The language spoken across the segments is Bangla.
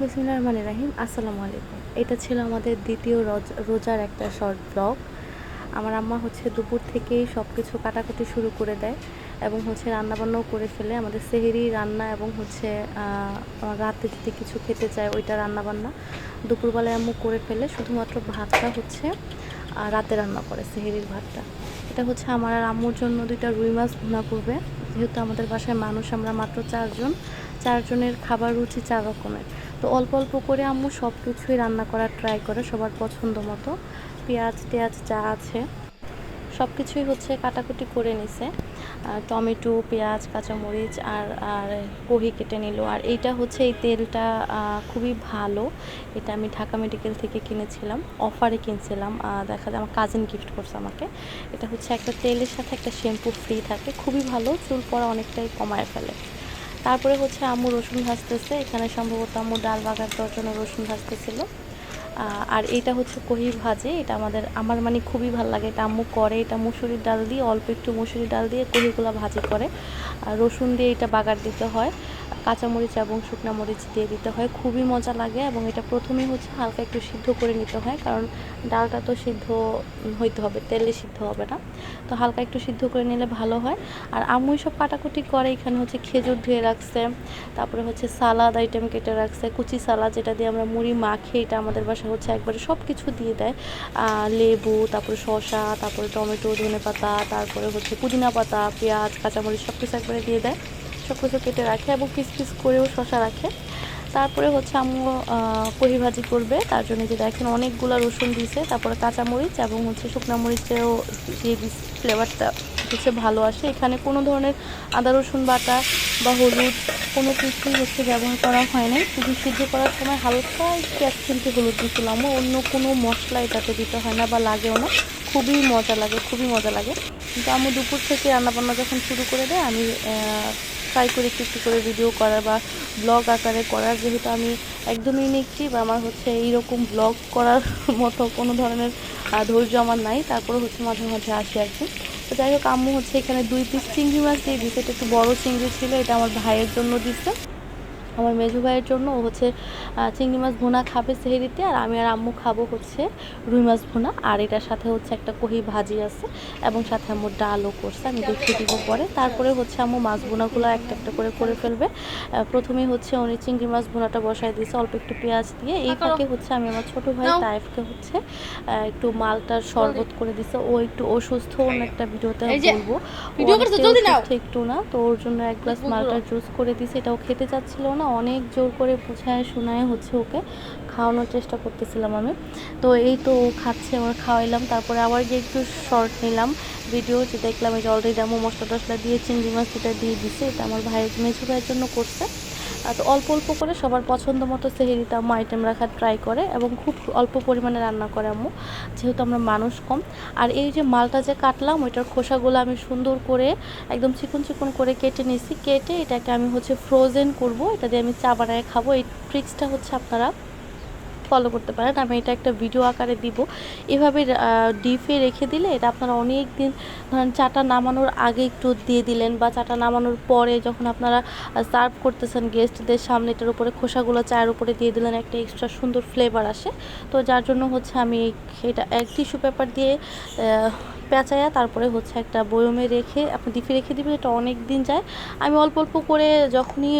বিসমিল্লাহ রহমান রাহিম, আসসালামু আলাইকুম। এটা ছিল আমাদের দ্বিতীয় রোজ- রোজার একটা শর্ট ব্লগ। আমার আম্মা হচ্ছে দুপুর থেকেই সব কিছু কাটাকুটি শুরু করে দেয় এবং হচ্ছে রান্নাবান্নাও করে ফেলে। আমাদের সেহেরি রান্না এবং হচ্ছে রাতে যদি কিছু খেতে চায় ওইটা রান্নাবান্না। দুপুরবেলায় আম্মু করে ফেলে, শুধুমাত্র ভাতটা হচ্ছে রাতে রান্না করে, সেহেরির ভাতটা। এটা হচ্ছে আমার আর আম্মুর জন্য দুইটা রুই মাছ ভুনা করবে। যেহেতু আমাদের বাসায় মানুষ, আমরা মাত্র চারজন। চারজনের খাবার রুচি চার রকমের। তো অল্প অল্প করে আম্মু সব কিছুই রান্না করার ট্রাই করে সবার পছন্দ মতো। পেঁয়াজ, টেয়াজ যা আছে সব কিছুই হচ্ছে কাটাকুটি করে নিছে। টমেটো, পেঁয়াজ, কাঁচামরিচ আর আর কহি কেটে নিল। আর এইটা হচ্ছে এই তেলটা খুবই ভালো। এটা আমি ঢাকা মেডিকেল থেকে কিনেছিলাম, অফারে কিনছিলাম। দেখা যায় আমার কাজিন গিফট করছে আমাকে। এটা হচ্ছে একটা তেলের সাথে একটা শ্যাম্পু ফ্রি থাকে। খুবই ভালো, চুল পড়া অনেকটাই কমায় ফেলে। তারপরে হচ্ছে আম্মু রসুন ভাজতেছে। এখানে সম্ভবত আম্মু ডাল বাগার জন্য রসুন ভাজতেছিল। আর এটা হচ্ছে কহি ভাজে। এটা আমাদের, আমার মানে খুবই ভালো লাগে। এটা আম্মু করে, এটা মুসুরির ডাল দিয়ে, অল্প একটু মুসুরির ডাল দিয়ে কহিগুলো ভাজি করে। আর রসুন দিয়ে এটা বাগার দিতে হয়। কাঁচামরিচ এবং শুকনো মরিচ দিয়ে দিতে হয়। খুবই মজা লাগে এবং এটা প্রথমেই হচ্ছে হালকা একটু সিদ্ধ করে নিতে হয়, কারণ ডালটা তো সিদ্ধ হইতে হবে, তেলে সিদ্ধ হবে না। তো হালকা একটু সিদ্ধ করে নিলে ভালো হয়। আর আম্মু সব কাটাকুটি করে, এখানে হচ্ছে খেজুর ধুয়ে রাখছে, তারপরে হচ্ছে সালাদ আইটেম কেটে রাখছে, কুচি সালাদ যেটা দিয়ে আমরা মুড়ি মাখে এটা আমাদের বাসা হচ্ছে একবারে সব কিছু দিয়ে। দেয় লেবু, তারপরে শসা, তারপরে টমেটো ধনে পাতা তারপরে হচ্ছে পুদিনা পাতা, পেঁয়াজ, কাঁচামরিচ সব কিছু একবারে দিয়ে দেয়। সব কিছু কেটে রাখে এবং পিস পিস করেও শসা রাখে। তারপরে হচ্ছে আম্মু কহি ভাজি করবে। তার জন্য যে দেখেন অনেকগুলো রসুন দিছে, তারপরে কাঁচামরিচ এবং হচ্ছে শুকনা মরিচেও যে ফ্লেভারটা হচ্ছে ভালো আসে। এখানে কোনো ধরনের আদা রসুন বাটা বা হলুদ কোনো কিছুই হচ্ছে ব্যবহার করা হয় নাই। শুধু সিদ্ধ করার সময় হালকা একটু এক চিমটি হলুদ দিয়েছিলাম অন্য কোনো মশলা এটাতে দিতে হয় না বা লাগেও না। খুবই মজা লাগে, খুবই মজা লাগে। কিন্তু আমি দুপুর থেকে রান্নাবান্না যখন শুরু করে দেয়, আমি ট্রাই করি একটু একটু করে ভিডিও করা বা ব্লগ আকারে করার যেহেতু আমি একদমই বা আমার হচ্ছে এইরকম ব্লগ করার মতো কোনো ধরনের ধৈর্য আমার নাই। তারপরে হচ্ছে মাঝে মাঝে আসি আর কি। তো যাই হোক, আম্মু হচ্ছে এখানে দুই পিস চিংড়ি মাছ দিয়ে দিচ্ছে একটু বড় চিংড়ি ছিল, এটা আমার ভাইয়ের জন্য দিচ্ছে আমার মেজু ভাইয়ের জন্য ও হচ্ছে চিংড়ি মাছ ভুনা খাবে সেহেরিতে আর আমি আর আম্মু খাব হচ্ছে রুই মাছ ভুনা। আর এটার সাথে হচ্ছে একটা কহি ভাজি আছে এবং সাথে আম্মু ডালও করছে আমি দেখিয়ে দিব পরে। তারপরে হচ্ছে আম্মু মাছ ভুনাগুলো একটা একটা করে করে ফেলবে। প্রথমে হচ্ছে উনি চিংড়ি মাছ ভুনাটা বসায় দিয়েছে অল্প একটু পেঁয়াজ দিয়ে। এই ফাঁকে হচ্ছে আমি আমার ছোট ভাই। তাইফকে হচ্ছে একটু মালটার শরবত করে দিছে। ও একটু অসুস্থ অন্য একটা ভিডিওতে বলব। একটু না তো ওর জন্য এক গ্লাস মালটার জুস করে দিছে। এটাও খেতে চাচ্ছিল না অনেক জোর করে বুঝায়, শোনায় হচ্ছে ওকে। খাওয়ানোর চেষ্টা করতেছিলাম আমি। তো এই তো ও খাচ্ছে, আমার খাওয়াইলাম। তারপরে আবার যে একটু শর্ট নিলাম ভিডিও যে দেখলাম এই যে অলরেডি আমার মশলা টশলা দিয়ে চিংড়ি মাছ দিয়ে দিছে, এটা আমার ভাইয়ের মেঝু ভাইয়ের জন্য করছে। তো অল্প অল্প করে সবার পছন্দ মতো সেহেরিতে আম্মু আইটেম রাখার ট্রাই করে এবং খুব অল্প পরিমাণে রান্না করে আম্মু, যেহেতু আমরা মানুষ কম। আর এই যে মালটা যে কাটলাম, ওইটার খোসাগুলো আমি সুন্দর করে একদম চিকন চিকন করে কেটে নিয়েছি। কেটে এটাকে আমি হচ্ছে ফ্রোজেন করব। এটা দিয়ে আমি চা বানায় খাব। এই ট্রিক্সটা হচ্ছে আপনারা ফলো করতে পারেন। আমি এটা একটা ভিডিও আকারে দিব। এভাবে ডিপে রেখে দিলে এটা আপনারা অনেক দিন ধরেন চাটা নামানোর আগে একটু দিয়ে দিলেন বা চাটা নামানোর পরে যখন আপনারা সার্ভ করতেছেন গেস্টদের সামনে, এটার উপরে খোসাগুলো চায়ের উপরে দিয়ে দিলেন, একটা এক্সট্রা সুন্দর ফ্লেভার আসে। তো যার জন্য হচ্ছে আমি এটা, এক টিস্যু পেপার দিয়ে পেঁচায়া, তারপরে হচ্ছে একটা বয়মে রেখে, আপনি ডিপে রেখে দিবেন, এটা অনেক দিন যায়। আমি অল্প অল্প করে যখনই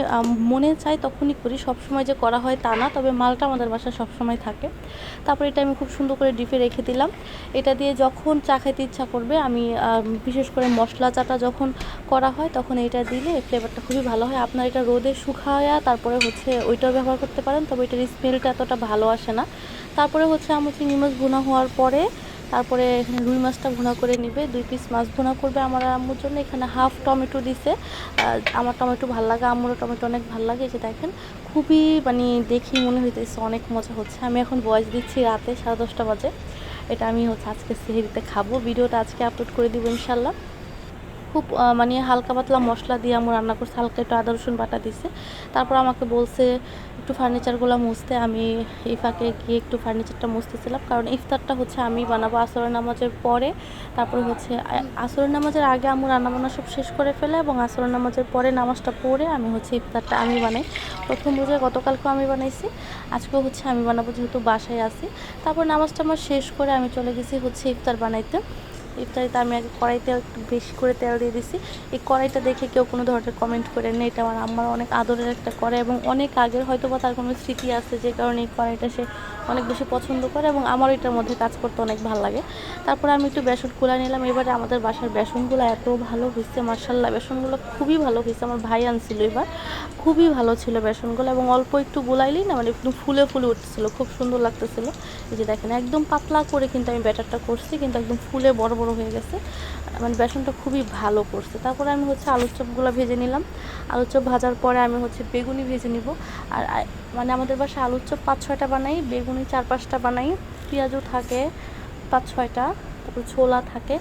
মনে চাই তখনই করি সব সময় যে করা হয় তা না, তবে মালটা আমাদের বাসায় সবসময় থাকে। তারপরে এটা আমি খুব সুন্দর করে ডিপে রেখে দিলাম। এটা দিয়ে যখন চা খাইতে ইচ্ছা করবে, আমি বিশেষ করে মশলা চাটা যখন করা হয়, তখন এটা দিলে ফ্লেভারটা খুবই ভালো হয়। আপনার এটা রোদে শুকায়া, তারপরে হচ্ছে ওইটাও ব্যবহার করতে পারেন, তবে এটার স্মেলটা এতটা ভালো আসে না। তারপরে হচ্ছে আমার চিংড়ি মাছ ভুনা হওয়ার পরে তারপরে এখানে রুই মাছটা ভুনা করে নিবে, দুই পিস মাছ ভুনা করবে আমার আম্মুর জন্য। এখানে হাফ টমেটো দিছে। আমার টমেটো ভালো লাগে, আম্মুরও টমেটো অনেক ভালো লাগে যে দেখেন। খুবই মানে দেখি মনে হইতেছে অনেক মজা হচ্ছে। আমি এখন বয়স দিচ্ছি রাতে সাড়ে দশটা বাজে। এটা আমি হচ্ছে আজকে সেহেরিতে খাব। ভিডিওটা আজকে আপলোড করে দিব ইনশাল্লাহ। খুব মানে হালকা পাতলা মশলা দিয়ে আমার রান্না করছে, হালকা একটু আদা, রসুন বাটা দিছে। তারপর আমাকে বলছে, একটু ফার্নিচারগুলো মুছতে। আমি ইফাকে গিয়ে একটু ফার্নিচারটা মুছতেছিলাম, কারণ ইফতারটা হচ্ছে আমি বানাবো আসরের নামাজের পরে। তারপর হচ্ছে আসরের নামাজের আগে আমি রান্নাবান্না সব শেষ করে ফেলে এবং আসরের নামাজের পরে নামাজটা পড়ে আমি হচ্ছে ইফতারটা আমি বানাই। প্রথম রোজায় গতকালকেও আমি বানাইছি, আজকেও হচ্ছে আমি বানাবো যেহেতু বাসায় আছি। তারপর নামাজটা আমার শেষ করে আমি চলে গেছি হচ্ছে ইফতার বানাইতে। ইফতারিতে আমি আগে কড়াইতে একটু বেশি করে তেল দিয়ে দিছি। এই কড়াইটা দেখে কেউ কোনো ধরনের কমেন্ট করে না এটা আমার আমার অনেক আদরের একটা কড়াই এবং অনেক আগের হয়তো বা তার কোনো স্মৃতি আছে যে কারণে এই কড়াইটা সে অনেক বেশি পছন্দ করে এবং আমার এটার মধ্যে কাজ করতে অনেক ভালো লাগে। তারপরে আমি একটু বেসন কুলা নিলাম। এবারে আমাদের বাসার বেসনগুলো এত ভালো হয়েছে মার্শাল্লাহ বেসনগুলো খুবই ভালো হয়েছে আমার ভাই আনছিল এবার। খুবই ভালো ছিল বেসনগুলো এবং অল্প একটু গোলাইলেই না মানে একটু ফুলে ফুলে উঠতেছিল। খুব সুন্দর লাগতেছিল। এই যে দেখেন, একদম পাতলা করে কিন্তু আমি ব্যাটারটা করছি, কিন্তু একদম ফুলে বড় বড় হয়ে গেছে। মানে বেসনটা খুবই ভালো করছে। তারপরে আমি হচ্ছে আলুর চপগুলো ভেজে নিলাম। আলুর চপ ভাজার পরে আমি হচ্ছে বেগুনি ভেজে নিব। আর মানে আমাদের বাসায় আলুর চপ পাঁচ ছয়টা বানাই, বেগুনি চার পাঁচটা বানাই। পেঁয়াজও থাকে পাঁচ ছয়টা, তারপর ছোলা থাকে।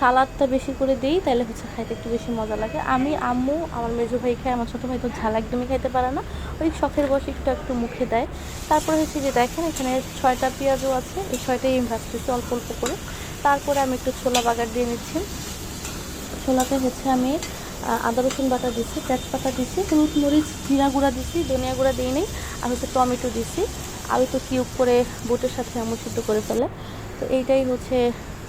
সালাদটা বেশি করে দিই তাহলে হচ্ছে খাইতে একটু বেশি মজা লাগে। আমি, আম্মু, আমার মেজো ভাই খায়, আমার ছোটো ভাই তো ঝাল একদমই খাইতে পারে না। ওই শখের বসে একটু একটু মুখে দেয়। তারপরে হচ্ছে যে দেখেন, এখানে ছয়টা পেঁয়াজও আছে। এই ছয়টাই আমি ভাজতেছি অল্প অল্প করে। তারপরে আমি একটু ছোলা বাগার দিয়ে নিচ্ছি। ছোলাতে হচ্ছে আমি আদা রসুন বাটা দিচ্ছি, তেজপাতা দিচ্ছি, হলুদ মরিচ, জিরা গুঁড়া দিচ্ছি, ধনিয়া গুঁড়া দিই নেই, আর হচ্ছে টমেটো দিচ্ছি। আলু তো কিউব করে বোটের সাথে আমি সিদ্ধ করে ফেলে। তো এইটাই হচ্ছে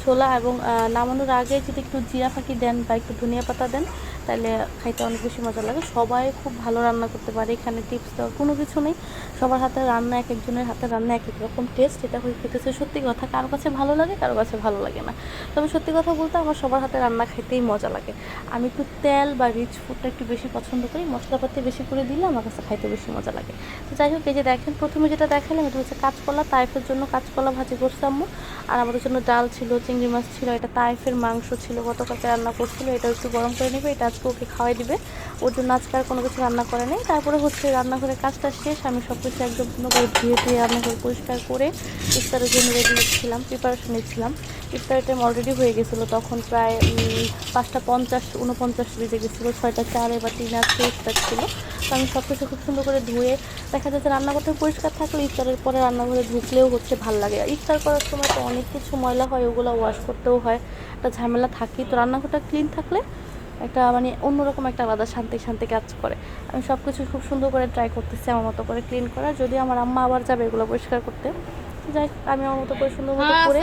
ছোলা এবং নামানোর আগে যদি একটু জিরা ফাঁকি দেন বা একটু ধনিয়া পাতা দেন, তাহলে খাইতে অনেক বেশি মজা লাগে। সবাই খুব ভালো রান্না করতে পারে, এখানে টিপস দেওয়ার কোনো কিছু নেই। সবার হাতে রান্না, এক একজনের হাতে রান্না, এক এক রকম টেস্ট এটা খেতেছে সত্যি কথা। কারও কাছে ভালো লাগে, কারও কাছে ভালো লাগে না। তবে সত্যি কথা বলতে আমার সবার হাতে রান্না খাইতেই মজা লাগে। আমি একটু তেল বা রিচ ফুডটা একটু বেশি পছন্দ করি, মশলাপাতি বেশি করে দিলে আমার কাছে খাইতে বেশি মজা লাগে। তো যাই হোক, এই যে দেখেন, প্রথমে যেটা দেখালাম, এটা হচ্ছে কাঁচকলা, তাইফের জন্য কাঁচকলা ভাজি করছে আম্মু। আর আমাদের জন্য ডাল ছিল, চিংড়ি মাছ ছিল, এটা তাইফের মাংস ছিল গতকালকে রান্না করছিল, এটা একটু গরম করে নেবে, এটা আজকে ওকে খাওয়াই দিবে। ওর জন্য আজকে আর কোনো কিছু রান্না করে নেই। তারপরে হচ্ছে রান্নাঘরের কাজটা শেষ, আমি সব কিছু একদম করে ধুয়ে ধুয়ে রান্নাঘর পরিষ্কার করে ইফতারের জন্য রেডি নিচ্ছিলাম প্রিপারেশন নিচ্ছিলাম। ইফতারের টাইম অলরেডি হয়ে গেছিল, তখন প্রায় পাঁচটা পঞ্চাশ উনপঞ্চাশ বেজে গেছিল, ছয়টা চারে বা তিন আজকে ইফতার ছিল। তো আমি সব কিছু খুব সুন্দর করে ধুয়ে, দেখা যাচ্ছে রান্নাঘরটা পরিষ্কার থাকলে ইফতারের পরে রান্নাঘরে ঢুকলেও হচ্ছে ভালো লাগে। ইফতার করার সময় তো অনেক কিছু ময়লা হয়, ওগুলো ওয়াশ করতেও হয়, একটা ঝামেলা থাকি তো রান্নাঘরটা ক্লিন থাকলে একটা মানে অন্যরকম একটা আলাদা শান্তি শান্তি কাজ করে। আমি সব কিছু খুব সুন্দর করে ট্রাই করতেছি আমার মতো করে ক্লিন করার। যদি আমার আম্মা আবার যাবে এগুলো পরিষ্কার করতে যাই আমি আমার মতো করে সুন্দর মতো করে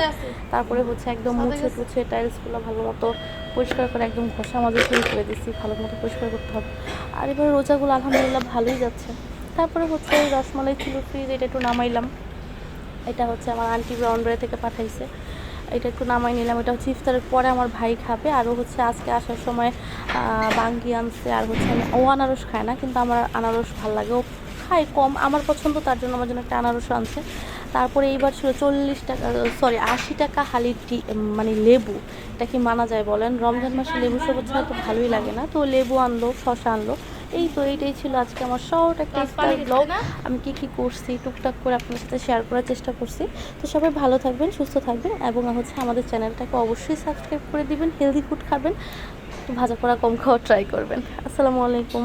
তারপরে হচ্ছে একদম মুছে টুছে টাইলসগুলো ভালো মতো পরিষ্কার করে একদম ঘষা মাজা শুরু করে দিচ্ছি ভালো মতো পরিষ্কার করতে হবে। আর এবার রোজাগুলো আলহামদুলিল্লাহ ভালোই যাচ্ছে। তারপরে হচ্ছে রসমালাই ছিল ফ্রিজ এটা একটু নামাইলাম। এটা হচ্ছে আমার আন্টি ব্রাউন্ডারে থেকে পাঠাইছে। এটা একটু নামাই নিলাম। এটা হচ্ছে ইফতারের পরে আমার ভাই খাবে। আরও হচ্ছে আজকে আসার সময় বাঙ্গি আনছে। আর হচ্ছে আমি ও আনারস খায় না, কিন্তু আমার আনারস ভালো লাগে। ও খায় কম। আমার পছন্দ, তার জন্য আমার জন্য একটা আনারস আনছে। তারপরে এইবার ছিল চল্লিশ টাকা সরি আশি টাকা হালি টি মানে লেবু। এটা কি মানা যায় বলেন? রমজান মাসে লেবু সবুজ তো ভালোই লাগে না। তো লেবু আনলো শশা আনলো। এই তো এইটাই ছিল আজকে আমার শর্ট একটা ব্লগ। আমি কি কি করছি টুকটাক করে আপনার সাথে শেয়ার করার চেষ্টা করছি। তো সবাই ভালো থাকবেন সুস্থ থাকবেন এবং হচ্ছে আমাদের চ্যানেলটাকে অবশ্যই সাবস্ক্রাইব করে দিবেন হেলদি ফুড খাবেন ভাজা পোড়া কম খাওয়া ট্রাই করবেন। আসসালামু আলাইকুম।